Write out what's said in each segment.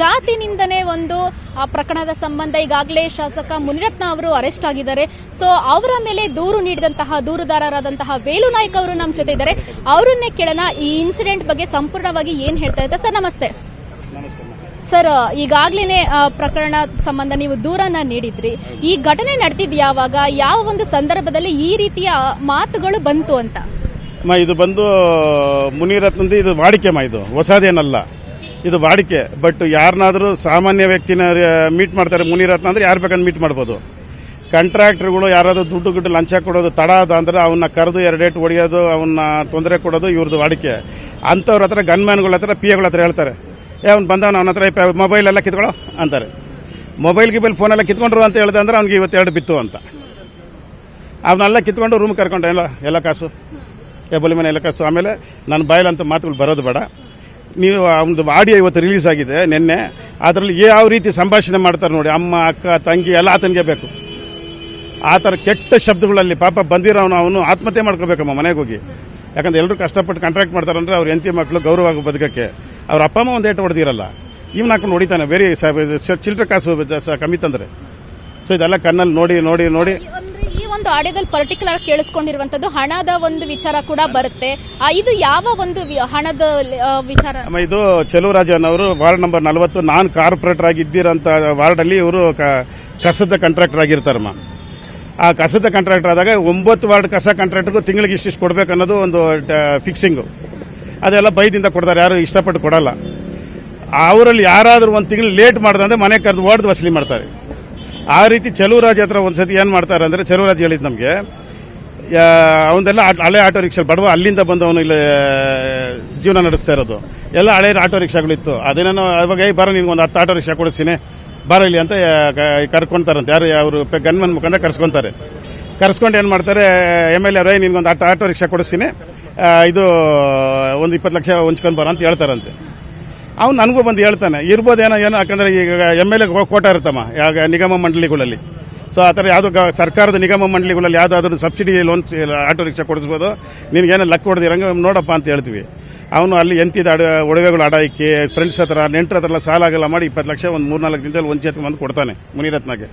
ಜಾತಿನಿಂದನೇ ಒಂದು ಪ್ರಕರಣದ ಸಂಬಂಧ ಈಗಾಗಲೇ ಶಾಸಕ ಮುನಿರತ್ನ ಅವರು ಅರೆಸ್ಟ್ ಆಗಿದ್ದಾರೆ. ಸೊ ಅವರ ಮೇಲೆ ದೂರು ನೀಡಿದಂತಹ ದೂರುದಾರರಾದಂತಹ ವೇಲು ನಾಯ್ಕ ಅವರು ನಮ್ಮ ಜೊತೆ ಇದ್ದಾರೆ. ಅವರನ್ನೇ ಕೇಳೋಣ. ಈ ಇನ್ಸಿಡೆಂಟ್ ಬಗ್ಗೆ ಸಂಪೂರ್ಣವಾಗಿ ಏನ್ ಹೇಳ್ತಾ ಇದ್ದಾರೆ? ಸರ್, ನಮಸ್ತೆ. ಸರ್, ಈಗಾಗ್ಲೇನೆ ಪ್ರಕರಣ ಸಂಬಂಧ ನೀವು ದೂರನ್ನ ನೀಡಿದ್ರಿ. ಈ ಘಟನೆ ನಡೆದಿದ್ ಯಾವಾಗ? ಯಾವ ಒಂದು ಸಂದರ್ಭದಲ್ಲಿ ಈ ರೀತಿಯ ಮಾತುಗಳು ಬಂತು ಅಂತ? ಇದು ಬಂದು ಮುನಿರತ್ನಂದು ಇದು ವಾಡಿಕೆ ಮಾ, ಇದು. ಹೊಸದೇನಲ್ಲ. ಇದು ವಾಡಿಕೆ. ಬಟ್ ಯಾರನ್ನಾದರೂ ಸಾಮಾನ್ಯ ವ್ಯಕ್ತಿನ ಮೀಟ್ ಮಾಡ್ತಾರೆ ಮುನಿರತ್ನ ಅಂದ್ರೆ ಯಾರು ಬೇಕಂದ್ರೆ ಮೀಟ್ ಮಾಡ್ಬೋದು. ಕಾಂಟ್ರಾಕ್ಟರ್ಗಳು ಯಾರಾದರೂ ದುಡ್ಡು ಗಿಡ್ಡು ಲಂಚ ಕೊಡೋದು ತಡ ಅದ ಅಂದ್ರೆ ಅವನ್ನ ಕರೆದು ಎರಡು ಡೇಟ್ ಹೊಡೆಯೋದು ಅವನ್ನ ತೊಂದರೆ ಕೊಡೋದು ಇವ್ರದ್ದು ವಾಡಿಕೆ. ಅಂಥವ್ರ ಹತ್ರ ಗನ್ಮ್ಯಾನ್ಗಳ ಹತ್ರ ಪಿ ಎಗಳ ಹತ್ರ ಹೇಳ್ತಾರೆ. ಏ, ಅವ್ನು ಬಂದವನು ಅವನ ಹತ್ರ ಮೊಬೈಲ್ ಎಲ್ಲ ಕಿತ್ಕೊಳ್ಳೋ ಅಂತಾರೆ. ಮೊಬೈಲ್ ಗಿಬೈಲ್ ಫೋನೆಲ್ಲ ಕಿತ್ಕೊಂಡ್ರು ಅಂತ ಹೇಳ್ದೆ ಅಂದ್ರೆ ಅವ್ನಿಗೆ ಇವತ್ತೆರಡು ಬಿತ್ತು ಅಂತ. ಅವನ್ನೆಲ್ಲ ಕಿತ್ಕೊಂಡು ರೂಮ್ ಕರ್ಕೊಂಡೆ, ಎಲ್ಲ ಎಲ್ಲ ಕಾಸು? ಎಬ್ಬಲಿ ಮನೆ, ಎಲ್ಲ ಕಾಸು? ಆಮೇಲೆ ನನ್ನ ಅಂತ ಮಾತುಗಳು ಬರೋದು ಬೇಡ. ನೀವು ಒಂದು ಆಡಿಯೋ ಇವತ್ತು ರಿಲೀಸ್ ಆಗಿದೆ ನಿನ್ನೆ. ಅದರಲ್ಲಿ ಯಾವ ರೀತಿ ಸಂಭಾಷಣೆ ಮಾಡ್ತಾರೆ ನೋಡಿ. ಅಮ್ಮ, ಅಕ್ಕ, ತಂಗಿ, ಎಲ್ಲ ಆತನಿಗೆ ಬೇಕು. ಆ ಥರ ಕೆಟ್ಟ ಶಬ್ದಗಳಲ್ಲಿ ಪಾಪ ಬಂದಿರೋನು ಅವನು ಆತ್ಮಹತ್ಯೆ ಮಾಡ್ಕೋಬೇಕಮ್ಮ ಮನೆಗೆ ಹೋಗಿ. ಯಾಕಂದ್ರೆ ಎಲ್ಲರೂ ಕಷ್ಟಪಟ್ಟು ಕಾಂಟ್ರಾಕ್ಟ್ ಅಂದರೆ ಅವ್ರ ಹೆಂಡತಿ ಮಕ್ಕಳು ಗೌರವ ಬದುಕಕ್ಕೆ. ಅವ್ರ ಅಪ್ಪ, ಅಮ್ಮ ಒಂದು ಏಟು ಹೊಡೆದಿರಲ್ಲ. ಇವ್ನ ಹಾಕೊಂಡು ಹೊಡಿತಾನೆ. ಬೇರೆ ಚಿಲ್ಲರೆ ಕಾಸು ಕಮ್ಮಿ ತಂದರೆ. ಸೊ ಇದೆಲ್ಲ ಕಣ್ಣಲ್ಲಿ ನೋಡಿ ನೋಡಿ ನೋಡಿ. ಒಂದು ಆಡಿಯೋದಲ್ಲಿ ಪರ್ಟಿಕ್ಯುಲರ್ ಕೇಳಿಸ್ಕೊಂಡಿರುವಂತದ್ದು ಹಣದ ಒಂದು ವಿಚಾರ ಕೂಡ ಬರುತ್ತೆ. ಆ, ಇದು ಯಾವ ಒಂದು ಹಣದ ವಿಚಾರ? ಅಮ್ಮ ಇದು ಚೆಲುವರಾಜನ್ ಅವರು ವಾರ್ಡ್ ನಂಬರ್ ನಲವತ್ತು ನಾನ್ ಕಾರ್ಪೊರೇಟರ್ ಆಗಿ ವಾರ್ಡ್ ವಾರ್ಡಲ್ಲಿ ಇವರು ಕಸದ ಕಾಂಟ್ರಾಕ್ಟರ್ ಆಗಿರ್ತಾರಮ್ಮ ಆ ಕಸದ ಕಾಂಟ್ರಾಕ್ಟರ್ ಆದಾಗ ಒಂಬತ್ತು ವಾರ್ಡ್ ಕಸ ಕಾಂಟ್ರಾಕ್ಟರ್ಗೂ ತಿಂಗಳಿಗೆ ಇಷ್ಟಿಷ್ಟು ಕೊಡಬೇಕು ಅನ್ನೋದು ಒಂದು ಫಿಕ್ಸಿಂಗು ಅದೆಲ್ಲ ಬೈದಿಂದ ಕೊಡ್ತಾರೆ ಯಾರು ಇಷ್ಟಪಟ್ಟು ಕೊಡಲ್ಲ. ಅವರಲ್ಲಿ ಯಾರಾದರೂ ಒಂದು ತಿಂಗಳು ಲೇಟ್ ಮಾಡಿದ್ರೆ ಮನೆ ಕರೆದು ಓಡ್ದು ವಸೂಲಿ ಮಾಡ್ತಾರೆ. ಆ ರೀತಿ ಚೆಲುವರಾಜ್ ಹತ್ರ ಒಂದ್ಸತಿ ಏನು ಮಾಡ್ತಾರೆ ಅಂದರೆ ಚೆಲುವರಾಜ್ ಹೇಳಿದ್ ನಮಗೆ ಅವನ್ನೆಲ್ಲ ಹಳೆ ಆಟೋ ರಿಕ್ಷಾ ಬಡವ ಅಲ್ಲಿಂದ ಬಂದವನು ಇಲ್ಲಿ, ಜೀವನ ನಡೆಸ್ತಾ ಇರೋದು. ಎಲ್ಲ ಹಳೆ ಆಟೋ ರಿಕ್ಷಾಗಳಿತ್ತು. ಅದೇನೋ ಅವಾಗ ಬರೋ ನಿನ್ಗೆ ಒಂದು ಹತ್ತು ಆಟೋ ರಿಕ್ಷಾ ಕೊಡಿಸ್ತೀನಿ. ಬರಲಿ ಇಲ್ಲಿ ಅಂತ ಕರ್ಕೊತಾರಂತೆ. ಯಾರು ಅವರು ಗನ್ಮನ್ ಮುಖಾಂತರ ಕರ್ಸ್ಕೊತಾರೆ. ಕರ್ಸ್ಕೊಂಡು ಏನು ಮಾಡ್ತಾರೆ, ಎಂ ಎಲ್ ಎ ನಿನ್ಗೊಂದು ಹತ್ತು ಆಟೋ ರಿಕ್ಷಾ ಕೊಡಿಸ್ತೀನಿ. ಇದು, ಒಂದು ಇಪ್ಪತ್ತು ಲಕ್ಷ ಹೊಂಚ್ಕೊಂಡು ಬರ ಅಂತ ಹೇಳ್ತಾರಂತೆ. ಅವ್ನು ನನಗೂ ಬಂದು ಹೇಳ್ತಾನೆ, ಇರ್ಬೋದೇನೋ ಏನೋ, ಯಾಕಂದರೆ ಈಗ ಎಂ ಎಲ್ ಎ ಕೋಟ ಇರುತ್ತಮ್ಮ ಯಾವ ನಿಗಮ ಮಂಡಳಿಗಳಲ್ಲಿ. ಸೊ ಆ ಥರ ಯಾವುದೋ ಸರ್ಕಾರದ ನಿಗಮ ಮಂಡಳಿಗಳಲ್ಲಿ ಯಾವುದಾದ್ರೂ ಸಬ್ಸಿಡಿ ಲೋನ್ಸ್ ಆಟೋ ರಿಕ್ಷಾ ಕೊಡಿಸ್ಬೋದು, ನಿನಗೇನೋ ಲಕ್ ಹೊಡೆದಿರಂಗೆ ನೋಡಪ್ಪ ಅಂತ ಹೇಳ್ತೀವಿ. ಅವನು ಅಲ್ಲಿ ಎಂತಿದ್ದ ಅಡ, ಒಡವೆಗಳು ಅಡ ಇಕ್ಕಿ ಫ್ರೆಂಡ್ಸ್ ಹತ್ರ, ನೆಂಟರ ಹತ್ರ ಸಾಲ ಆಗಲ್ಲ ಮಾಡಿ ಇಪ್ಪತ್ತು ಲಕ್ಷ ಒಂದು ಮೂರ್ನಾಲ್ಕು ದಿನದಲ್ಲಿ ಒಂದು ಚೇತಕ್ಕೆ ಬಂದು ಕೊಡ್ತಾನೆ ಮುನಿರತ್ನಗೆ.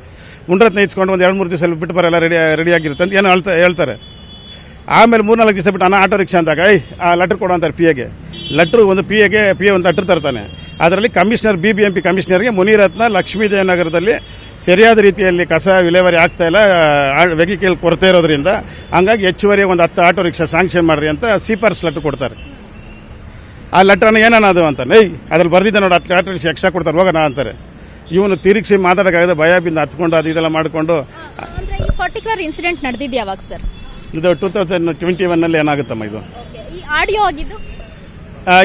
ಮುನಿರತ್ನ ಇಚ್ಕೊಂಡು ಒಂದು ಎರಡು ಮೂರು ದಿವಸ ಬಿಟ್ಟು ಬರಲ್ಲ ರೆಡಿ ರೆಡಿ ಆಗಿರುತ್ತೆ ಅಂತ ಏನೋ ಹೇಳ್ತಾ ಹೇಳ್ತಾರೆ. ಆಮೇಲೆ ಮೂರ್ನಾಲ್ಕು ದಿವಸ ಬಿಟ್ಟು ಅಣ್ಣ ಆಟೋ ರಿಕ್ಷಾ ಅಂದಾಗ ಐ ಆ ಲೆಟ್ರ್ ಕೊಡು ಅಂತಾರೆ ಪಿ ಎಗೆ ಲೆಟ್ರು ಒಂದು ಪಿ ಎಗೆ ಪಿ ಎ ಒಂದು ಲೆಟ್ರ್ ತರ್ತಾನೆ. ಅದರಲ್ಲಿ commissioner B B M P ಕಮಿಷನರ್ಗೆ Munirathna, ಲಕ್ಷ್ಮೀದೇವನಗರದಲ್ಲಿ ಸರಿಯಾದ ರೀತಿಯಲ್ಲಿ ಕಸ ವಿಲೇವಾರಿ ಆಗ್ತಾ ಇಲ್ಲ ವೆಹಿಕಲ್ ಕೊರತೆ ಇರೋದ್ರಿಂದ. ಹಂಗಾಗಿ ಹೆಚ್ಚುವರಿ ಒಂದು ಹತ್ತು ಆಟೋ ರಿಕ್ಷಾ ಸ್ಯಾಂಕ್ಷನ್ ಮಾಡ್ರಿ ಅಂತ ಸೀಪರ್ಸ್ ಲೆಟ್ರ್ ಕೊಡ್ತಾರೆ. ಆ ಲೆಟ್ರನ್ನ ಏನನ್ನೋದು ಅಂತ, ಏಯ್, ಅದ್ರಲ್ಲಿ ಬರ್ದಿದ್ದೆ ನೋಡಿ, ಹತ್ತು ಆಟೋ ರಿಕ್ಷಾ ಎಕ್ಸ್ಟ್ರಾ ಕೊಡ್ತಾರೆ, ಹೋಗೋಣ ಅಂತಾರೆ. ಇವನು ತಿರುಗಿಸಿ ಮಾತಾಡೋಕ್ಕಾಗದೆ ಭಯ ಬಿಂದು ಹತ್ಕೊಂಡು ಅದು ಇದೆಲ್ಲ ಮಾಡಿಕೊಂಡು ಪರ್ಟಿಕ್ಯುಲರ್ ಇನ್ಸಿಡೆಂಟ್ ನಡೆದಿದ್ದು ಯಾವಾಗ ಸರ್ ಇದು ಟೂ ತೌಸಂಡ್ ಟ್ವೆಂಟಿ ಒನ್ನಲ್ಲಿ ಏನಾಗುತ್ತಮ್ಮ ಇದು? ಈ ಆಡಿಯೋ ಆಗಿದ್ದು?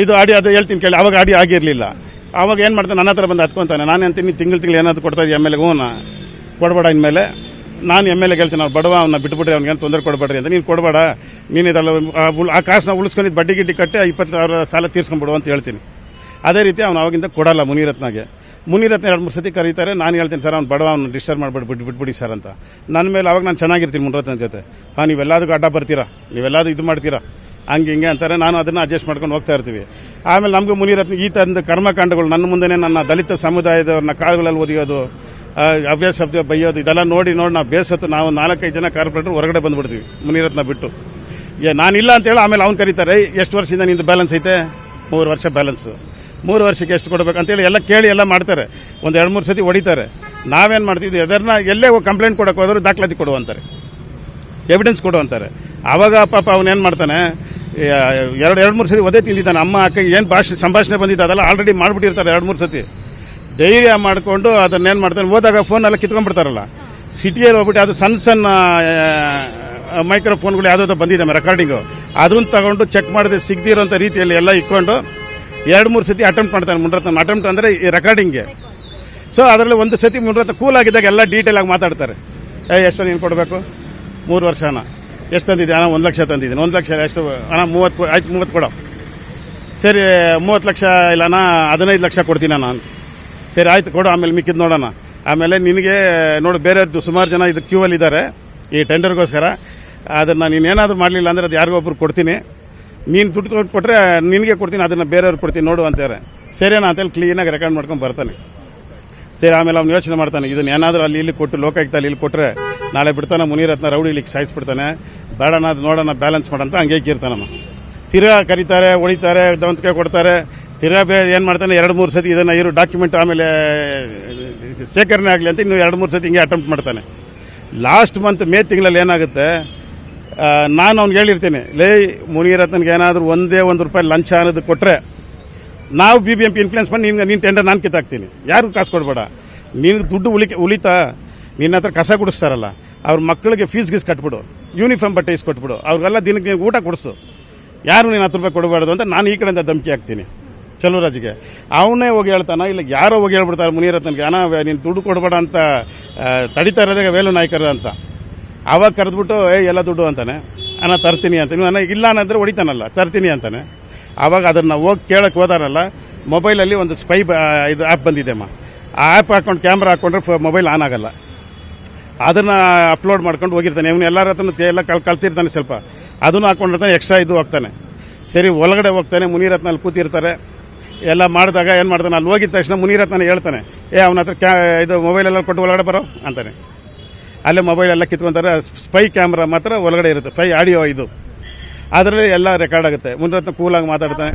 ಇದು ಆಡಿಯೋ ಅದು ಹೇಳ್ತೀನಿ ಕೇಳಿ ಅವಾಗ ಆಡಿಯೋ ಆಗಿರಲಿಲ್ಲ. ಅವಾಗ ಏನು ಮಾಡ್ತಾನೆ ನನ್ನ ಹತ್ರ ಬಂದು ಹತ್ಕೊಂತಾನೆ ನಾನು ಅಂತೀನಿ ತಿಂಗಳು ತಿಂಗಳು ಏನಾದ್ರು ಕೊಡ್ತಾ ಇದೀಯ ಎಂ ಎಲ್ ಎಗೆ? ಕೊಡಬೇಡ ಇನ್ಮೇಲೆ. ನಾನು ಎಂ ಎಲ್ ಎ ಹೇಳ್ತೀನಿ ಅವ್ನು ಬಡವ ಅವನ್ನ ಬಿಟ್ಬಿಟ್ರೆ ಅವ್ನಿಗೆ ಏನು ತೊಂದರೆ ಕೊಡಬೇಡ್ರಿ ಅಂತ. ನೀನು ಕೊಡಬೇಡ ನೀನು ಇದೆಲ್ಲ ಆ ಕಾಸನ್ನ ಉಳಿಸ್ಕೊಂಡಿದ್ದು ಬಡ್ಡಿ ಗಿಡ್ಡಿ ಕಟ್ಟಿ ಇಪ್ಪತ್ತು ಸಾವಿರ ಸಾಲ ತೀರ್ಸ್ಕೊಂಡ್ಬಿಡು ಅಂತ ಹೇಳ್ತೀನಿ. ಅದೇ ರೀತಿ ಅವ್ನು ಅವಾಗಿಂದ ಕೊಡಲ್ಲ ಮುನಿರತ್ನಗೆ. ಮುನಿರತ್ನ ಎರಡು ಮೂರು ಸತಿ ಕರೀತಾರೆ ನಾನು ಹೇಳ್ತೀನಿ ಸರ್ ಅವ್ನು ಬಡವ ಅವ್ನು ಡಿಸ್ಟರ್ಬ್ ಮಾಡ್ಬಿಟ್ಟು ಬಿಟ್ಟು ಬಿಟ್ಬಿಡಿ ಸರ್ ಅಂತ. ನನ್ನ ಮೇಲೆ ಅವಾಗ ನಾನು ಚೆನ್ನಾಗಿರ್ತೀನಿ ಮುನಿರತ್ನ ಜೊತೆ. ಹಾಂ ನೀವೆಲ್ಲದಕ್ಕೂ ಅಡ್ಡ ಬರ್ತೀರಾ? ನೀವೆಲ್ಲದೂ ಇದು ಮಾಡ್ತೀರಾ? ಹಂಗೆ ಹಿಂಗೆ ಅಂತಾರೆ. ನಾನು ಅದನ್ನು ಅಡ್ಜಸ್ಟ್ ಮಾಡ್ಕೊಂಡು ಹೋಗ್ತಾ ಇರ್ತೀವಿ. ಆಮೇಲೆ ನಮಗೂ ಮುನಿರತ್ನ ಈ ಥರದ ಕರ್ಮಕಾಂಡಗಳು ನನ್ನ ಮುಂದೆನೇ ನನ್ನ ದಲಿತ ಸಮುದಾಯದವ್ರನ್ನ ಕಾಳುಗಳಲ್ಲಿ ಒದಿಯೋದು ಅವ್ಯಾಸ ಅವ್ಯ ಶಬ್ದ ಬೈಯೋದು ಇದೆಲ್ಲ ನೋಡಿ ನೋಡಿ ನಾವು ಬೇಸತ್ತು ನಾವು ನಾಲ್ಕೈದು ಜನ ಕಾರ್ಪೊರೇಟರ್ ಹೊರಗಡೆ ಬಂದ್ಬಿಡ್ತೀವಿ ಮುನಿರತ್ನ ಬಿಟ್ಟು. ಏ ನಾನಿಲ್ಲ ಅಂತೇಳಿ ಆಮೇಲೆ ಅವ್ನು ಕರೀತಾರೆ "ಏಯ್, ಎಷ್ಟು ವರ್ಷದಿಂದ ನಿಂದು ಬ್ಯಾಲೆನ್ಸ್ ಐತೆ? ಮೂರು ವರ್ಷ ಬ್ಯಾಲೆನ್ಸ್ ಮೂರು ವರ್ಷಕ್ಕೆ ಎಷ್ಟು ಕೊಡಬೇಕು ಅಂತೇಳಿ ಎಲ್ಲ ಕೇಳಿ ಎಲ್ಲ ಮಾಡ್ತಾರೆ. ಒಂದು ಎರಡು ಮೂರು ಸತಿ ಹೊಡಿತಾರೆ. ನಾವೇನು ಮಾಡ್ತಿದ್ವಿ? ಎದರ್ನ ಎಲ್ಲೇ ಕಂಪ್ಲೇಂಟ್ ಕೊಡೋಕೆ ಹೋದರೂ ದಾಖಲಾತಿ ಕೊಡು ಅಂತಾರೆ. ಎವಿಡೆನ್ಸ್ ಕೊಡು ಅಂತಾರೆ. ಆವಾಗ ಪಾಪ ಅವನೇನು ಮಾಡ್ತಾನೆ? ಎರಡು ಎರಡು ಮೂರು ಸತಿ ಒದೇ ತಿಂದಿದ್ದಾನೆ. ಅಮ್ಮ, ಅಕ್ಕ ಏನು ಭಾಷೆ, ಸಂಭಾಷಣೆ ಬಂದಿದ್ದ ಅದೆಲ್ಲ ಆಲ್ರೆಡಿ ಮಾಡಿಬಿಟ್ಟಿರ್ತಾರೆ ಎರಡು ಮೂರು ಸತಿ. ಧೈರ್ಯ ಮಾಡಿಕೊಂಡು ಅದನ್ನೇನು ಮಾಡ್ತಾನೆ? ಹೋದಾಗ ಫೋನೆಲ್ಲ ಕಿತ್ಕೊಂಡ್ಬಿಡ್ತಾರಲ್ಲ. ಸಿಟಿಯಲ್ಲಿ ಹೋಗ್ಬಿಟ್ಟು ಅದು ಸಣ್ಣ ಸಣ್ಣ ಮೈಕ್ರೋಫೋನ್ಗಳು ಯಾವುದೋ ಬಂದಿದೆ ರೆಕಾರ್ಡಿಂಗು ಅದನ್ನು ತಗೊಂಡು ಚೆಕ್ ಮಾಡಿದ್ರೆ ಸಿಗದಿರೋಂಥ ರೀತಿಯಲ್ಲಿ ಎಲ್ಲ ಇಟ್ಕೊಂಡು ಎರಡು ಮೂರು ಸತಿ ಅಟೆಂಪ್ಟ್ ಮಾಡ್ತಾನೆ ಮುನ್ರತ್ನ ಅಟೆಂಪ್ಟ್ ಅಂದರೆ ಈ ರೆಕಾರ್ಡಿಂಗ್ಗೆ ಸೊ ಅದರಲ್ಲಿ ಒಂದು ಸತಿ ಮುನ್ರತ್ನ ಕೂಲ್ ಆಗಿದ್ದಾಗ ಎಲ್ಲ ಡೀಟೇಲ್ ಆಗಿ ಮಾತಾಡ್ತಾರೆ. ಏ ಎಷ್ಟು ನೀನು ಕೊಡಬೇಕು? ಮೂರು ವರ್ಷ ಹಣ. ಎಷ್ಟು ತಂದಿದ್ದೆ? ಹಣ ಒಂದು ಲಕ್ಷ ತಂದಿದ್ದೀನಿ. ಒಂದು ಲಕ್ಷ ಎಷ್ಟು ಹಣ ಮೂವತ್ತು ಆಯ್ತು, ಮೂವತ್ತು ಕೊಡು. ಸರಿ, ಮೂವತ್ತು ಲಕ್ಷ ಇಲ್ಲ ಅಣ್ಣ ಹದಿನೈದು ಲಕ್ಷ ಕೊಡ್ತೀನಿ ನಾನು. ಸರಿ, ಆಯ್ತು, ಕೊಡು, ಆಮೇಲೆ ಮಿಕ್ಕಿದ್ದು ನೋಡೋಣ. ಆಮೇಲೆ ನಿನಗೆ, ನೋಡು ಬೇರೆ ಸುಮಾರು ಜನ ಇದು ಕ್ಯೂ ಅಲ್ಲಿ ಇದ್ದಾರೆ ಈ ಟೆಂಡರ್ಗೋಸ್ಕರ ಅದನ್ನು ನೀನೇನಾದರೂ ಮಾಡಲಿಲ್ಲ ಅಂದರೆ ಅದು ಯಾರಿಗೋ ಒಬ್ರು ಕೊಡ್ತೀನಿ. ನೀನು ದುಡ್ಡು ಕೊಟ್ಟು ಕೊಟ್ಟರೆ ನಿನಗೆ ಕೊಡ್ತೀನಿ, ಅದನ್ನು ಬೇರೆಯವ್ರಿಗೆ ಕೊಡ್ತೀನಿ, ನೋಡು ಅಂತಾರೆ ಸರಿನಾ ಅಂತೇಳಿ ಕ್ಲೀನಾಗಿ ರೆಕಾರ್ಡ್ ಮಾಡ್ಕೊಂಡು ಬರ್ತಾನೆ. ಸರಿ, ಆಮೇಲೆ ಅವ್ನು ಯೋಚನೆ ಮಾಡ್ತಾನೆ, ಇದನ್ನ ಏನಾದರೂ ಅಲ್ಲಿ ಇಲ್ಲಿ ಕೊಟ್ಟು ಲೋಕಾಯುಕ್ತಲ್ಲಿ ಇಲ್ಲಿ ಕೊಟ್ಟರೆ ನಾಳೆ ಬಿಡ್ತಾನೆ ಮುನಿರತ್ನ ರೌಡಿ ಇಲ್ಲಿಗೆ ಸಾಯಿಸ್ಬಿಡ್ತಾನೆ. ಬೇಡಣ ಅದು ನೋಡೋಣ ಬ್ಯಾಲೆನ್ಸ್ ಮಾಡಂತ ಹಂಗೆ ಇರ್ತಾನಮ್ಮ ತಿರ್ಗಾ ಕರೀತಾರೆ, ಹೊಡಿತಾರೆ, ದಂತಕೆ ಕೊಡ್ತಾರೆ. ತಿರ್ಗಾ ಬೇ ಏನು ಮಾಡ್ತಾನೆ, ಎರಡು ಮೂರು ಸತಿ ಇದನ್ನು ಇರೋ ಡಾಕ್ಯುಮೆಂಟ್ ಆಮೇಲೆ, ಶೇಖರಣೆ ಆಗಲಿ ಅಂತ ಇನ್ನು ಎರಡು ಮೂರು ಸತಿ ಹಿಂಗೆ ಅಟೆಂಪ್ಟ್ ಮಾಡ್ತಾನೆ. ಲಾಸ್ಟ್ ಮಂತ್ ಮೇ ತಿಂಗಳಲ್ಲಿ ಏನಾಗುತ್ತೆ ನಾನು ಅವ್ನಿಗೆ ಹೇಳಿರ್ತೀನಿ, ಲೇ ಮುನಿರತ್ನಗೆ ಏನಾದರೂ ಒಂದೇ ಒಂದು ರೂಪಾಯಿ ಲಂಚ ಅನ್ನೋದು ಕೊಟ್ಟರೆ ನಾವು B B M P influence ಮಾಡಿ ನಿನ್ಗೆ ನಿನ್ನ ಟೆಂಡರ್ ನಾನು ಕಿತ್ತಾಕ್ತೀನಿ. ಯಾರಿಗೂ ಕಾಸು ಕೊಡಬೇಡ. ನೀನು ದುಡ್ಡು ಉಳಿ ಉಳಿತಾ, ನಿನ್ನ ಹತ್ರ ಕಸ ಗುಡಿಸ್ತಾರಲ್ಲ, ಅವ್ರ ಮಕ್ಕಳಿಗೆ ಫೀಸ್ ಗೀಸ್ ಕಟ್ಬಿಡು. ಯೂನಿಫಾರ್ಮ್ ಬಟ್ಟೆ ಇಸ್ಕೊಟ್ಬಿಡು ಅವ್ರಿಗೆಲ್ಲ ದಿನಕ್ಕೆ ಊಟ ಕೊಡಿಸು. ಯಾರು ನೀನು ಹತ್ತು ರೂಪಾಯಿ ಕೊಡಬಾರ್ದು ಅಂತ ನಾನು ಈ ಕಡೆಯಿಂದ ಧಮಕಿ ಹಾಕ್ತೀನಿ. ಚಲುವರಾಜಿಗೆ ಅವನೇ ಹೋಗಿ ಹೇಳ್ತಾನ? ಇಲ್ಲ, ಯಾರೋ ಹೋಗಿ ಹೇಳ್ಬಿಡ್ತಾರೆ ಮುನಿರತ್ನಗೆ ಅಣ್ಣ, ನೀನು ದುಡ್ಡು ಕೊಡಬೇಡ ಅಂತ ತಡಿತಾ ಇರೋದೇ ವೇಲು ನಾಯ್ಕರ ಅಂತ. ಅವಾಗ ಕರೆದ್ಬಿಟ್ಟು, ಏ, ಎಲ್ಲ ದುಡ್ಡು ಅಂತಾನೆ. ಅಣ್ಣ, ತರ್ತೀನಿ ಅಂತ ನೀವು ಅಣ್ಣ, ಇಲ್ಲ ಅನ್ನಂದ್ರೆ ಹೊಡಿತಾನಲ್ಲ, ತರ್ತೀನಿ ಅಂತಾನೆ. ಆವಾಗ ಅದನ್ನು ಹೋಗಿ ಕೇಳಕ್ಕೆ ಹೋದಾರಲ್ಲ, ಮೊಬೈಲಲ್ಲಿ ಒಂದು ಸ್ಪೈ ಇದು ಆ್ಯಪ್ ಬಂದಿದೆ ಅಮ್ಮ. ಆ ಆ್ಯಪ್ ಹಾಕ್ಕೊಂಡು ಕ್ಯಾಮ್ರಾ ಹಾಕೊಂಡ್ರೆ ಮೊಬೈಲ್ ಆನ್ ಆಗಲ್ಲ. ಅದನ್ನು ಅಪ್ಲೋಡ್ ಮಾಡ್ಕೊಂಡು ಹೋಗಿರ್ತಾನೆ. ಇವನು ಎಲ್ಲರ ಹತ್ರ ಎಲ್ಲ ಕಲ್ ಕಲ್ತಿರ್ತಾನೆ ಸ್ವಲ್ಪ. ಅದನ್ನು ಹಾಕ್ಕೊಂಡಿರ್ತಾನೆ ಎಕ್ಸ್ಟ್ರಾ ಇದು ಹೋಗ್ತಾನೆ. ಸರಿ, ಒಳಗಡೆ ಹೋಗ್ತಾನೆ ಮುನಿರತ್ನ ಅಲ್ಲಿ ಕೂತಿರ್ತಾರೆ. ಎಲ್ಲ ಮಾಡಿದಾಗ ಏನು ಮಾಡ್ತಾನೆ? ಅಲ್ಲಿ ಹೋಗಿದ ತಕ್ಷಣ ಮುನಿರತ್ನ ಹೇಳ್ತಾನೆ. ಏ, ಅವನ ಹತ್ರ ಕ್ಯಾ, ಇದು ಮೊಬೈಲೆಲ್ಲ ಕೊಟ್ಟು ಒಳಗಡೆ ಬರೋ ಅಂತಾನೆ. ಅಲ್ಲೇ ಮೊಬೈಲ್ ಎಲ್ಲ ಕಿತ್ಕೊಂತಾರೆ ಸ್ಪೈ ಕ್ಯಾಮ್ರಾ ಮಾತ್ರ ಒಳಗಡೆ ಇರುತ್ತೆ ಫೈ ಆಡಿಯೋ ಇದು. ಅದರಲ್ಲಿ ಎಲ್ಲ ರೆಕಾರ್ಡ್ ಆಗುತ್ತೆ. ಮುನ್ರತ್ನ ಕೂಲಾಗಿ ಮಾತಾಡ್ತಾನೆ.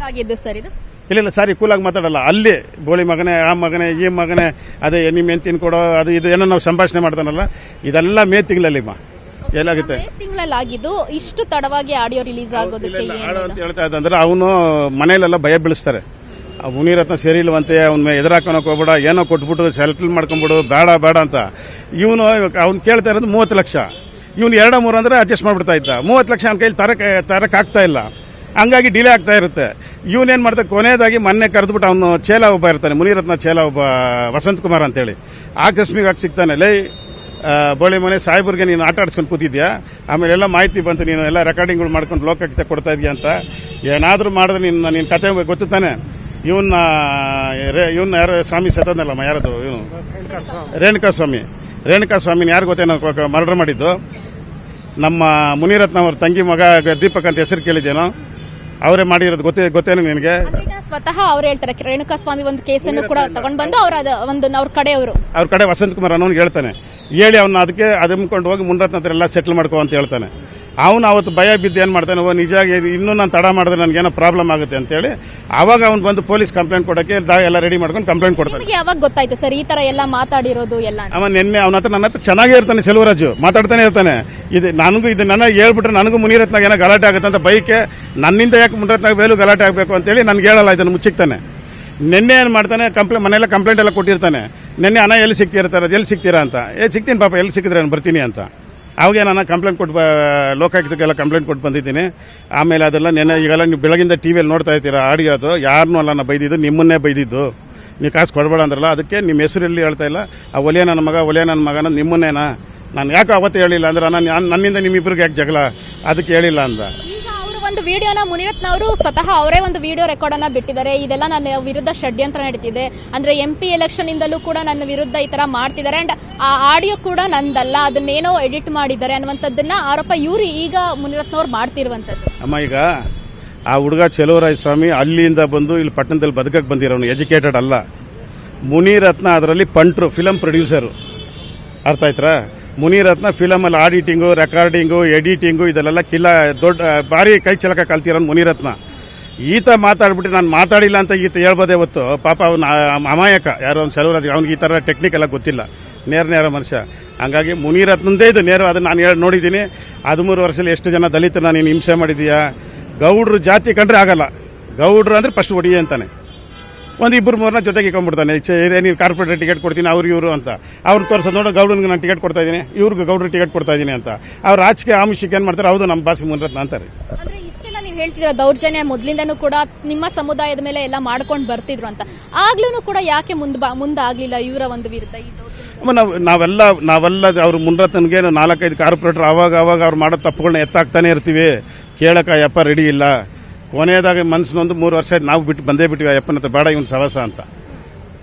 ಇಲ್ಲ ಇಲ್ಲ ಸಾರಿ ಕೂಲಾಗಿ ಮಾತಾಡಲ್ಲ ಅಲ್ಲಿ. ಬೋಳಿ ಮಗನೇ ಆ ಮಗನೇ ಈ ಮಗನೇ ಅದೇ ನಿಮ್ಮ ಏನು ತಿನ್ಕೊಡೋ ಅದು ಇದು ಏನೋ ನಾವು ಸಂಭಾಷಣೆ ಮಾಡ್ತಾನಲ್ಲ ಇದೆಲ್ಲ ಮೇ ತಿಂಗಳಲ್ಲಿ ಮಾ. ಎಲ್ಲಾಗುತ್ತೆ? ಮೇ ತಿಂಗಳಲ್ಲಿ ಆಗಿದ್ದು ಇಷ್ಟು ತಡವಾಗಿ ಆಡಿಯೋ ರಿಲೀಸ್ ಆಗೋದಕ್ಕೆ ಹೇಳ್ತಾ ಇದ್ದಂದ್ರೆ ಅವನು ಮನೆಯಲ್ಲೆಲ್ಲ ಭಯ ಬೀಳಿಸ್ತಾರೆ. ಮುನಿರತ್ನ ಸೇರಿಲ್ವಂತೆ ಅವನ ಎದುರಾಕೋನಕ್ ಹೋಗ್ಬೇಡ, ಏನೋ ಕೊಟ್ಬಿಟ್ಟು ಸೆಲೆಕ್ಟ್ ಮಾಡ್ಕೊಂಬಿಡು, ಬೇಡ ಬೇಡ ಅಂತ. ಇವನು ಅವ್ನು ಕೇಳ್ತಾ ಇರೋದು ಮೂವತ್ತು ಲಕ್ಷ. ಇವನು ಎರಡು, ಮೂರು ಅಂದ್ರೆ ಅಡ್ಜಸ್ಟ್ ಮಾಡಿಬಿಡ್ತಾ ಇದ್ದ. ಮೂವತ್ತು ಲಕ್ಷ ಅವ್ನ ಕೈಲಿ ತರಕ್ಕೆ ತರಕ್ಕೆ ಆಗ್ತಾ ಇಲ್ಲ. ಹಂಗಾಗಿ ಡಿಲೇ ಆಗ್ತಾ ಇರುತ್ತೆ. ಇವನೇನು ಮಾಡ್ತಾ, ಕೊನೆಯದಾಗಿ ಮೊನ್ನೆ ಕರೆದ್ಬಿಟ್ಟು ಅವನು ಚೇಲ ಒಬ್ಬ ಇರ್ತಾನೆ, ಮುನಿರತ್ನ ಚೇಲ ಒಬ್ಬ ವಸಂತ್ ಕುಮಾರ್ ಅಂತೇಳಿ. ಆಕಸ್ಮಿಕವಾಗಿ ಸಿಗ್ತಾನೆ, ಲೈ ಬಳಿ ಬೋಳಿ ಮನೆ ಸಾಹೇಬ್ರಿಗೆ ನೀನು ಆಟ ಆಡ್ಸ್ಕೊಂಡು ಕೂತಿದ್ಯಾ? ಆಮೇಲೆ ಎಲ್ಲ ಮಾಹಿತಿ ಬಂತು, ನೀನು ಎಲ್ಲ ರೆಕಾರ್ಡಿಂಗ್ಗಳು ಮಾಡ್ಕೊಂಡು ಲೋಕಕ್ಕೆ ಕೊಡ್ತಾ ಇದೆಯಾ ಅಂತ. ಏನಾದರೂ ಮಾಡಿದ್ರೆ ನಿನ್ನ ನಿನ್ನ ಕತೆ ಗೊತ್ತು ತಾನೆ ಇವನ್ನ ಇವನ್ನ ಯಾರು ಸ್ವಾಮಿ ಸತ್ತದಲ್ಲಮ್ಮ ಯಾರದು ಇವನು? ರೇಣುಕಾ ಸ್ವಾಮಿ ರೇಣುಕಾ ಸ್ವಾಮಿನ ಯಾರು ಗೊತ್ತೇನೋ ಮರ್ಡರ್ ಮಾಡಿದ್ದು? ನಮ್ಮ ಮುನಿರತ್ನ ಅವ್ರ ತಂಗಿ ಮಗ ದೀಪಕ್ ಅಂತ ಹೆಸರು ಕೇಳಿದ್ದೇನೋ ಅವರೇ ಮಾಡಿರೋದು ಗೊತ್ತೇ ಗೊತ್ತೇನು ನಿನಗೆ? ಸ್ವತಃ ಅವ್ರು ಹೇಳ್ತಾರೆ ರೇಣುಕಾ ಸ್ವಾಮಿ ಒಂದು ಕೇಸನ್ನು ಕೂಡ ತಗೊಂಡು ಬಂದು ಅವ್ರ ಅದ- ಒಂದು ಅವ್ರ ಕಡೆಯವರು. ಅವ್ರ ಕಡೆ ವಸಂತ್ ಕುಮಾರ್ ಅನ್ನೋನ್ ಹೇಳ್ತಾನೆ. ಹೇಳಿ ಅವ್ನ ಅದಕ್ಕೆ ಅದಮ್ಕೊಂಡು ಹೋಗಿ ಮುನಿರತ್ನ ಹತ್ರ ಎಲ್ಲ ಸೆಟ್ಲ್ ಮಾಡ್ಕೋ ಅಂತ ಹೇಳ್ತಾನೆ. ಅವನು ಅವತ್ತು ಭಯ ಬಿದ್ದು ಏನು ಮಾಡ್ತಾನೆ ಓ ನಿಜ ಇನ್ನೂ ನಾನು ತಡ ಮಾಡಿದ್ರೆ ನನಗೇನೋ ಪ್ರಾಬ್ಲಮ್ ಆಗುತ್ತೆ ಅಂತೇಳಿ ಆವಾಗ ಅವ್ನು ಬಂದು ಪೊಲೀಸ್ ಕಂಪ್ಲೇಂಟ್ ಕೊಡೋಕ್ಕೆ ಎಲ್ಲ ರೆಡಿ ಮಾಡ್ಕೊಂಡು ಕಂಪ್ಲೇಂಟ್ ಕೊಡ್ತಾನೆ. ನಿಮಗೆ ಯಾವಾಗ ಗೊತ್ತಾಯ್ತು ಸರ್ ಈ ತರ ಎಲ್ಲ ಮಾತಾಡಿರೋದು ಎಲ್ಲ? ಅವ ನಿನ್ನೆ ಅವನ ಹತ್ರ ನನ್ನ ಹತ್ರ ಚೆನ್ನಾಗೇ ಇರ್ತಾನೆ ಸೆಲ್ವರಾಜು ಮಾತಾಡ್ತಾನೆ ಇರ್ತಾನೆ. ಇದು ನನಗೂ ಇದು ನನ್ನ ಹೇಳ್ಬಿಟ್ರೆ ನನಗೂ ಮುನಿರತ್ನಾಗ ಏನೋ ಗಲಾಟೆ ಆಗುತ್ತೆ ಅಂತ ಬೈಕೆ ನನ್ನಿಂದ ಯಾಕೆ ಮುನಿರತ್ನಾಗ ವೇಲು ಗಲಾಟೆ ಆಗಬೇಕು ಅಂತೇಳಿ ನನಗೆ ಹೇಳಲ್ಲ ಇದನ್ನು ಮುಚ್ಚಿಕ್ತಾನೆ. ನಿನ್ನೆ ಏನು ಮಾಡ್ತಾನೆ ಕಂಪ್ಲೇ ಮನೆಯಲ್ಲ ಕಂಪ್ಲೇಂಟ್ ಎಲ್ಲ ಕೊಟ್ಟಿರ್ತಾನೆ. ನಿನ್ನೆ ಹಣ ಎಲ್ಲಿ ಸಿಗ್ತಿರ್ತಾರೆ ಎಲ್ಲಿ ಸಿಗ್ತೀರಾ? ಅಂತ. ಏ ಸಿಗ್ತೀನಿ ಪಾಪ ಎಲ್ಲಿ ಸಿಕ್ಕಿದ್ರೆ ನಾನು ಬರ್ತೀನಿ ಅಂತ. ಅವಾಗೆ ನಾನು ಕಂಪ್ಲೇಂಟ್ ಕೊಟ್ಟು ಲೋಕಾಯುಕ್ತಕ್ಕೆಲ್ಲ ಕಂಪ್ಲೇಂಟ್ ಕೊಟ್ಟು ಬಂದಿದ್ದೀನಿ. ಆಮೇಲೆ ಅದೆಲ್ಲ ನೆನ್ನೆ ಈಗೆಲ್ಲ ನೀವು ಬೆಳಗಿಂದ ಟಿ ವಿಯಲ್ಲಿ ನೋಡ್ತಾ ಇರ್ತೀರಾ ಆಡಿಯೋದು ಯಾರನ್ನೂ ಅಲ್ಲ ನಾನು ಬೈದಿದ್ದು, ನಿಮ್ಮನ್ನೇ ಬೈದಿದ್ದು. ನೀವು ಕಾಸು ಕೊಡಬೇಡ ಅಂದ್ರಲ್ಲ, ಅದಕ್ಕೆ ನಿಮ್ಮ ಹೆಸರಲ್ಲಿ ಹೇಳ್ತಾ ಇಲ್ಲ. ಆ ಒಲಿಯ ನನ್ನ ಮಗ, ಒಲಿಯ ನನ್ನ ಮಗನ ನಿಮ್ಮನ್ನೇನಾ? ನಾನು ಯಾಕೆ ಅವತ್ತು ಹೇಳಿಲ್ಲ ಅಂದ್ರೆ, ನಾನು ನನ್ನಿಂದ ನಿಮ್ಮಿಬ್ಬರಿಗೆ ಯಾಕೆ ಜಗಳ? ಅದಕ್ಕೆ ಹೇಳಿಲ್ಲ ಅಂದ. ಒಂದು ವಿಡಿಯೋನ ಮುನಿರತ್ನ ಅವರು ಸ್ವತಃ ಅವರೇ ಒಂದು ವಿಡಿಯೋ ರೆಕಾರ್ಡ್ ಅನ್ನ ಬಿಟ್ಟಿದ್ದಾರೆ. ಇದೆಲ್ಲ ನನ್ನ ವಿರುದ್ಧ ಷಡ್ಯಂತ್ರ ನಡೀತಿದೆ. ಅಂದ್ರೆ ಎಂ ಪಿ ಎಲೆಕ್ಷನ್ ಇಂದಲೂ ಕೂಡ ನನ್ನ ವಿರುದ್ಧ ಈ ತರ ಮಾಡ್ತಿದ್ದಾರೆ. ಅಂಡ್ ಆ ಆಡಿಯೋ ಕೂಡ ನಂದಲ್ಲ. ಅದನ್ನೇನೋ ಎಡಿಟ್ ಮಾಡಿದ್ದಾರೆ ಅನ್ನುವಂಥದ್ದನ್ನ ಆರೋಪ ಇವರು ಈಗ ಮುನಿರತ್ನ ಅವ್ರು ಮಾಡ್ತಿರುವಂತದ್ದು ಅಮ್ಮ, ಈಗ ಆ ಹುಡುಗ ಚೆಲುವರಾಯ ಸ್ವಾಮಿ ಅಲ್ಲಿಂದ ಬಂದು ಇಲ್ಲಿ ಪಟ್ಟಣದಲ್ಲಿ ಬದುಕಕ್ಕೆ ಬಂದಿರೋನು. ಎಜುಕೇಟೆಡ್ ಅಲ್ಲ. ಮುನಿರತ್ನ ಅದರಲ್ಲಿ ಪಂಟ್ರು ಫಿಲಂ ಪ್ರೊಡ್ಯೂಸರು ಅರ್ಥ ಆಯ್ತಾ ಮುನಿರತ್ನ ಫಿಲಮಲ್ಲಿ ಆಡಿಟಿಂಗು ರೆಕಾರ್ಡಿಂಗು ಎಡಿಟಿಂಗು ಇದೆಲ್ಲ ಕಿಲ್ಲ ದೊಡ್ಡ ಭಾರಿ ಕೈ ಚಲಕ ಕಲ್ತಿರೋನು ಮುನಿರತ್ನ. ಈತ ಮಾತಾಡ್ಬಿಟ್ಟು ನಾನು ಮಾತಾಡಿಲ್ಲ ಅಂತ ಈತ ಹೇಳ್ಬೋದೇ ಹೊತ್ತು. ಪಾಪ ಅವನ ಅಮಾಯಕ. ಯಾರೋ ಒಂದು ಸೆಲವರಾಜ್ ಅವ್ನಿಗೆ ಈ ಥರ ಟೆಕ್ನಿಕ್ ಎಲ್ಲ ಗೊತ್ತಿಲ್ಲ. ನೇರ ನೇರ ಮನುಷ್ಯ. ಹಂಗಾಗಿ ಮುನಿರತ್ನಂದೇ ಇದು. ನೇರ ಅದನ್ನು ನಾನು ಹೇಳಿ, ನೋಡಿದ್ದೀನಿ. ಹದಿಮೂರು ವರ್ಷದಲ್ಲಿ ಎಷ್ಟು ಜನ ದಲಿತನ ನೀನು ಹಿಂಸೆ ಮಾಡಿದೀಯಾ ಗೌಡ್ರು ಜಾತಿ ಕಂಡ್ರೆ ಆಗಲ್ಲ. ಗೌಡ್ರು ಅಂದರೆ ಫಸ್ಟ್ ಒಡಿಯೇ ಅಂತಾನೆ. ಒಂದು ಇಬ್ಬರು ಮೂರನ್ನ ಜೊತೆಗೆ ಇಕ್ಕೊಂಡ್ಬಿಡ್ತಾನೆ. ನೀನು ಕಾರ್ಪೊರೇಟ್ ಟಿಕೆಟ್ ಕೊಡ್ತೀನಿ ಅವ್ರು ಇವರು ಅಂತ. ಅವ್ರು ತೋರಿಸೋದು ನೋಡೋ ಗೌಡನಿಗೆ ನಾನು ಟಿಕೆಟ್ ಕೊಡ್ತಾ ಇದ್ದೀನಿ ಇವ್ರಿಗೆ ಗೌಡ್ರು ಟಿಕೆಟ್ ಕೊಡ್ತಾ ಇದ್ದೀನಿ ಅಂತ. ಅವ್ರು ರಾಜಕೀಯ ಆಮಿಷಕ್ಕೆ ಏನು ಮಾಡ್ತಾರೆ ಹೌದು ನಮ್ಮ ಭಾಷೆ ಮುನ್ರತ್ನ ಅಂತಾರೆ. ಆದರೆ ಇಷ್ಟೆಲ್ಲ ನೀವು ಹೇಳ್ತಿದ್ರ ದೌರ್ಜನ್ಯ ಮೊದಲಿಂದನೂ ಕೂಡ ನಿಮ್ಮ ಸಮುದಾಯದ ಮೇಲೆ ಎಲ್ಲ ಮಾಡ್ಕೊಂಡು ಬರ್ತಿದ್ರು ಅಂತ. ಆಗ್ಲೂ ಕೂಡ ಯಾಕೆ ಮುಂದಾಗ್ಲಿಲ್ಲ ಇವರ ಒಂದು ವಿರುದ್ಧ ನಾವು ನಾವೆಲ್ಲ ನಾವೆಲ್ಲ ಅವ್ರ ಮುನ್ರತ್ನಗೆ ನಾಲ್ಕೈದು ಕಾರ್ಪೊರೇಟರ್ ಅವಾಗ ಅವಾಗ ಅವ್ರು ಮಾಡೋ ತಪ್ಪುಗಳನ್ನ ಎತ್ತಾಕ್ತಾನೆ ಇರ್ತೀವಿ. ಕೇಳಕ್ಕ ಯಪ್ಪ ರೆಡಿ ಇಲ್ಲ. ಕೊನೆಯದಾಗ ಮನಸ್ಸಿನೊಂದು ಮೂರು ವರ್ಷ ಆಯ್ತು. ನಾವು ಬಿಟ್ಟು ಬಂದೇ ಬಿಟ್ಟಿವಿ. ಅಯ್ಯಪ್ಪನ ಹತ್ರ ಬೇಡ ಇವನು ಸವಸ ಅಂತ.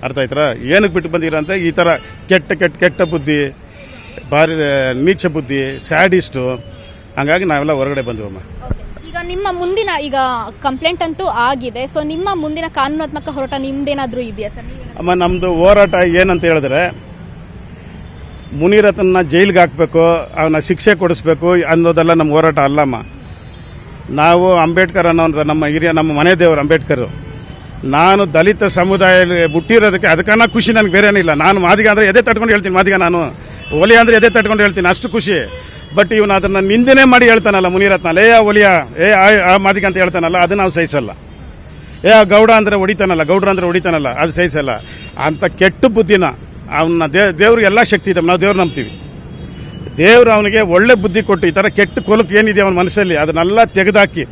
ಅರ್ಥ ಆಯ್ತರ? ಏನಕ್ಕೆ ಬಿಟ್ಟು ಬಂದಿರಂತೆ ಈ ಥರ ಕೆಟ್ಟ ಕೆಟ್ಟ ಕೆಟ್ಟ ಬುದ್ಧಿ ಭಾರಿ ನೀಚ ಬುದ್ಧಿ ಸ್ಯಾಡಿಸ್ಟು. ಹಂಗಾಗಿ ನಾವೆಲ್ಲ ಹೊರಗಡೆ ಬಂದಿವಮ್ಮ. ಈಗ ನಿಮ್ಮ ಮುಂದಿನ ಈಗ ಕಂಪ್ಲೇಂಟ್ ಅಂತೂ ಆಗಿದೆ. ಸೊ ನಿಮ್ಮ ಮುಂದಿನ ಕಾನೂನಾತ್ಮಕ ಹೋರಾಟ ನಿಮ್ದೇನಾದರೂ ಇದೆಯಾ ಸರ್? ಅಮ್ಮ ನಮ್ಮದು ಹೋರಾಟ ಏನಂತ ಹೇಳಿದ್ರೆ ಮುನಿರತ್ನ ಜೈಲಿಗೆ ಹಾಕಬೇಕು ಅವನ ಶಿಕ್ಷೆ ಕೊಡಿಸ್ಬೇಕು ಅನ್ನೋದೆಲ್ಲ ನಮ್ಮ ಹೋರಾಟ ಅಲ್ಲಮ್ಮ. ನಾವು ಅಂಬೇಡ್ಕರ್ ಅನ್ನೋ ನಮ್ಮ ಹಿರಿಯ ನಮ್ಮ ಮನೆ ದೇವರು ಅಂಬೇಡ್ಕರ್. ನಾನು ದಲಿತ ಸಮುದಾಯ ಹುಟ್ಟಿರೋದಕ್ಕೆ ಅದಕ್ಕನ್ನ ಖುಷಿ ನನಗೆ ಬೇರೇನಿಲ್ಲ ನಾನು ಮಾದಿಗ ಅಂದರೆ ಎದೆ ತಟ್ಕೊಂಡು ಹೇಳ್ತೀನಿ ಮಾದಿಗ ನಾನು. ಒಲಿ ಅಂದರೆ ಎದೆ ತಟ್ಕೊಂಡು ಹೇಳ್ತೀನಿ, ಅಷ್ಟು ಖುಷಿ. ಬಟ್ ಇವನು ಅದನ್ನು ನಿಂದನೆ ಮಾಡಿ ಹೇಳ್ತಾನಲ್ಲ ಮುನಿರತ್ನ ಏ ಒಲಿಯ ಏ ಆ- ಮಾದಿಗ ಅಂತ ಹೇಳ್ತಾನಲ್ಲ, ಅದು ನಾವು ಸಹಿಸಲ್ಲ. ಏ ಆ ಗೌಡ ಅಂದ್ರೆ ಹೊಡಿತಾನಲ್ಲ, ಗೌಡ್ರ ಅಂದರೆ ಹೊಡಿತಾನಲ್ಲ, ಅದು ಸಹಿಸಲ್ಲ. ಅಂತ ಕೆಟ್ಟ ಬುದ್ಧಿನ ಅವನ್ನ ದೇವ್ರಿಗೆ ಎಲ್ಲ ಶಕ್ತಿ ಇದ್ದಾವೆ ನಾವು ದೇವ್ರು ನಂಬ್ತೀವಿ. ದೇವ್ರು ಅವನಿಗೆ ಒಳ್ಳೆ ಬುದ್ಧಿ ಕೊಟ್ಟು ಈ ಥರ ಕೆಟ್ಟ ಕೊಲಕ್ಕೆ ಏನಿದೆ ಅವನ ಮನಸ್ಸಲ್ಲಿ, ಅದನ್ನೆಲ್ಲ ತೆಗೆದಾಕಿ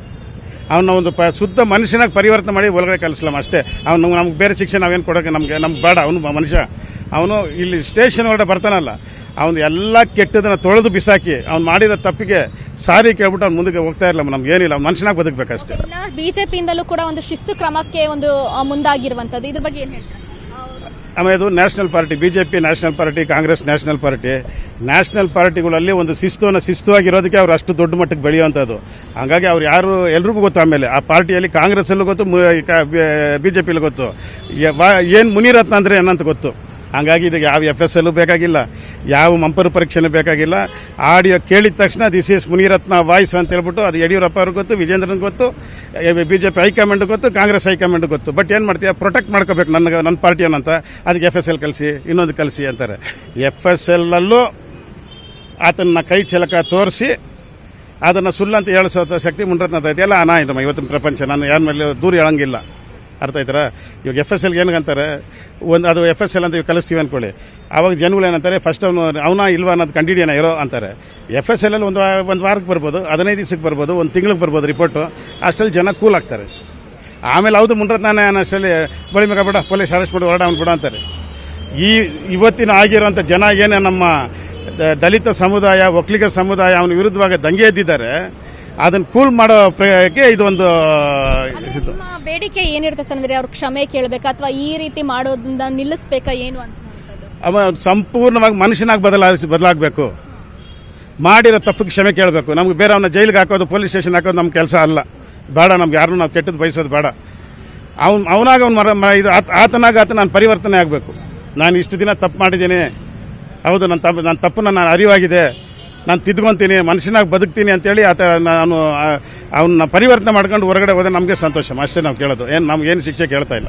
ಅವನ ಒಂದು ಪ ಶುದ್ಧ ಮನುಷ್ಯನಾಗಿ ಪರಿವರ್ತನೆ ಮಾಡಿ ಒಳಗಡೆ ಕಲಿಸ್ಲಮ್ಮ ಅಷ್ಟೇ. ಅವ್ನು ನಮ್ಗೆ ಬೇರೆ ಶಿಕ್ಷೆ ನಾವೇನು ಕೊಡೋಕೆ ನಮಗೆ ನಮ್ಗೆ ಬೇಡ, ಅವನು ಮನುಷ್ಯ. ಅವನು ಇಲ್ಲಿ ಸ್ಟೇಷನ್ ಒಳಗಡೆ ಬರ್ತಾನಲ್ಲ, ಅವನು ಎಲ್ಲ ಕೆಟ್ಟದನ್ನ ತೊಳೆದು ಬಿಸಾಕಿ, ಅವ್ನು ಮಾಡಿದ ತಪ್ಪಿಗೆ ಸಾರಿ ಕೇಳ್ಬಿಟ್ಟು ಅವ್ನು ಮುಂದಕ್ಕೆ ಹೋಗ್ತಾ ಇರಲ್ಲ ನಮ್ಗೆ ಏನಿಲ್ಲ, ಅವ್ನು ಮನುಷ್ಯನಾಗಿ ಬದುಕಬೇಕಷ್ಟೇ. ಬಿಜೆಪಿಯಿಂದಲೂ ಕೂಡ ಒಂದು ಶಿಸ್ತು ಕ್ರಮಕ್ಕೆ ಒಂದು ಮುಂದಾಗಿರುವಂಥದ್ದು. ಇದ್ರ ಬಗ್ಗೆ ಏನು ಹೇಳ್ತಾರೆ? ಆಮೇಲೆ ಇದು national party, BJP national party, Congress national party. National ಪಾರ್ಟಿಗಳಲ್ಲಿ ಒಂದು ಶಿಸ್ತುವನ್ನು ಶಿಸ್ತುವಾಗಿರೋದಕ್ಕೆ ಅವ್ರು ಅಷ್ಟು ದೊಡ್ಡ ಮಟ್ಟಕ್ಕೆ ಬೆಳೆಯುವಂಥದ್ದು. ಹಾಗಾಗಿ ಅವ್ರು ಯಾರು ಎಲ್ರಿಗೂ ಗೊತ್ತು ಆಮೇಲೆ. ಆ ಪಾರ್ಟಿಯಲ್ಲಿ ಕಾಂಗ್ರೆಸ್ಸಲ್ಲೂ ಗೊತ್ತು ಬಿ ಜೆ ಪಿಲಿ ಗೊತ್ತು ಏನು ಮುನಿರತ್ನ ಅಂದರೆ ಏನಂತ ಗೊತ್ತು. ಹಂಗಾಗಿ ಇದಕ್ಕೆ ಯಾವ ಎಫ್ ಎಸ್ ಎಲ್ಲೂ ಬೇಕಾಗಿಲ್ಲ, ಯಾವ ಮಂಪರು ಪರೀಕ್ಷೆನೂ ಬೇಕಾಗಿಲ್ಲ. ಆಡಿಯೋ ಕೇಳಿದ ತಕ್ಷಣ ದಿಸ್ ಇಸ್ ಮುನಿರತ್ನ ವಾಯ್ಸ್ ಅಂತ ಹೇಳ್ಬಿಟ್ಟು ಅದು ಯಡಿಯೂರಪ್ಪ ಅವ್ರಿಗೆ ಗೊತ್ತು ವಿಜೇಂದ್ರನ್ ಗೊತ್ತು ಬಿ ಜೆ ಪಿ ಹೈಕಮಾಂಡ್ ಗೊತ್ತು, ಕಾಂಗ್ರೆಸ್ ಹೈಕಮಾಂಡ್ ಗೊತ್ತು. ಬಟ್ ಏನು ಮಾಡ್ತೀಯ? ಪ್ರೊಟೆಕ್ಟ್ ಮಾಡ್ಕೋಬೇಕು ನನ್ನ ನನ್ನ ಪಾರ್ಟಿ ಅಂತ. ಅದಕ್ಕೆ ಎಫ್ ಎಸ್ ಎಲ್ ಕಲಿಸಿ, ಇನ್ನೊಂದು ಕಲಿಸಿ ಅಂತಾರೆ. ಎಫ್ ಎಸ್ ಎಲ್ಲಲ್ಲೂ ಆತನ ಕೈ ಚಲಕ ತೋರಿಸಿ, ಅದನ್ನು ಸುಳ್ಳಂತ ಹೇಳಿಸೋ ಶಕ್ತಿ ಮುನ್ರತ್ನ ಇದೆಯಲ್ಲ? ಅನಾಯಿತಮ್ಮ ಇವತ್ತಿನ ಪ್ರಪಂಚ. ನಾನು ಯಾರ ಮೇಲೆ ದೂರ ಹೇಳಂಗಿಲ್ಲ. ಅರ್ಥ ಆಯ್ತಾರ? ಇವಾಗ ಎಫ್ ಎಸ್ ಎಲ್ಗೆ ಏನಂತಾರೆ? ಒಂದು ಅದು ಎಫ್ ಎಸ್ ಎಲ್ ಅಂತ ಇವಾಗ ಕಲಿಸ್ತೀವಿ ಅಂದ್ಕೊಳ್ಳಿ ಅವಾಗ ಜನಗಳು ಏನಂತಾರೆ ಫಸ್ಟ್ ಅವನು, ಅವನ ಇಲ್ವಾ ಅನ್ನೋದು ಕಂಡಿಡಿಯೋಣ ಇರೋ ಅಂತಾರೆ. ಎಫ್ ಎಸ್ ಎಲ್ ಒಂದು ಒಂದು ವಾರಕ್ಕೆ ಬರ್ಬೋದು, ಹದಿನೈದು ದಿವಸಕ್ಕೆ ಬರ್ಬೋದು, ಒಂದು ತಿಂಗ್ಳಿಗೆ ಬರ್ಬೋದು ರಿಪೋರ್ಟು ಅಷ್ಟರಲ್ಲಿ ಜನ ಕೂಲ್ ಆಗ್ತಾರೆ. ಆಮೇಲೆ ಹೌದು ಮುನ್ರತ್ನ ಅಷ್ಟರಲ್ಲಿ ಬಳಿ ಮಗ ಬಿಡ, ಪೊಲೀಸ್ ಅರೆಸ್ಟ್ ಮಾಡಿ, ಹೊರಡ ಅವ್ನು ಬಿಡ ಅಂತಾರೆ. ಈ ಇವತ್ತಿನ ಆಗಿರುವಂಥ ಜನ ಏನೇ ನಮ್ಮ ದಲಿತ ಸಮುದಾಯ, ಒಕ್ಕಲಿಗ ಸಮುದಾಯ, ಅವನ ವಿರುದ್ಧವಾಗಿ ದಂಗೆ ಎದ್ದಿದ್ದಾರೆ ಅದನ್ನು ಕೂಲ್ ಮಾಡೋ ಇದು ಒಂದು ಬೇಡಿಕೆ ಏನಿರುತ್ತೆ ಸರ್? ಅಂದ್ರೆ ಅವ್ರು ಕ್ಷಮೆ ಕೇಳಬೇಕಾ ಅಥವಾ ಈ ರೀತಿ ಮಾಡೋದ್ರಿಂದ ನಿಲ್ಲಿಸ್ಬೇಕಾ ಏನು ಅಂತ ಅವ ಸಂಪೂರ್ಣವಾಗಿ ಮನುಷ್ಯನಾಗಿ ಬದಲಾಯಿಸಿ ಬದಲಾಗಬೇಕು. ಮಾಡಿರೋ ತಪ್ಪಿಗೆ ಕ್ಷಮೆ ಕೇಳಬೇಕು. ನಮ್ಗೆ ಬೇರೆ ಅವನ ಜೈಲಿಗೆ ಹಾಕೋದು ಪೊಲೀಸ್ ಸ್ಟೇಷನ್ ಹಾಕೋದು ನಮ್ಮ ಕೆಲಸ ಅಲ್ಲ. ಬೇಡ ನಮ್ಗೆ ಯಾರನ್ನೂ ನಾವು ಕೆಟ್ಟದ್ದು ಬಯಸೋದು ಬೇಡ. ಅವ್ನು ಅವನಾಗ ಅವ್ನು ಮರ ಇದು ಆತ- ಆತನಾಗ ಆತ ನಾನು ಪರಿವರ್ತನೆ ಆಗಬೇಕು. ನಾನು ಇಷ್ಟು ದಿನ ತಪ್ಪು ಮಾಡಿದ್ದೀನಿ. ಹೌದು ನನ್ನ ತಪ್ಪು ನನ್ನ ತಪ್ಪನ್ನ ನಾನು ಅರಿವಾಗಿದೆ. ನಾನು ತಿದ್ಕೊಂತೀನಿ ಮನುಷ್ಯನಾಗಿ ಬದುಕ್ತೀನಿ ಅಂತೇಳಿ ಆತ ನಾನು ಅವನ್ನ ಪರಿವರ್ತನೆ ಮಾಡ್ಕೊಂಡು ಹೊರಗಡೆ ಹೋದ್ರೆ ನಮಗೆ ಸಂತೋಷ. ಅಷ್ಟೇ ನಾವು ಕೇಳೋದು. ಏನು ನಮ್ಗೆ ಏನು ಶಿಕ್ಷೆ ಕೇಳ್ತಾ ಇಲ್ಲ.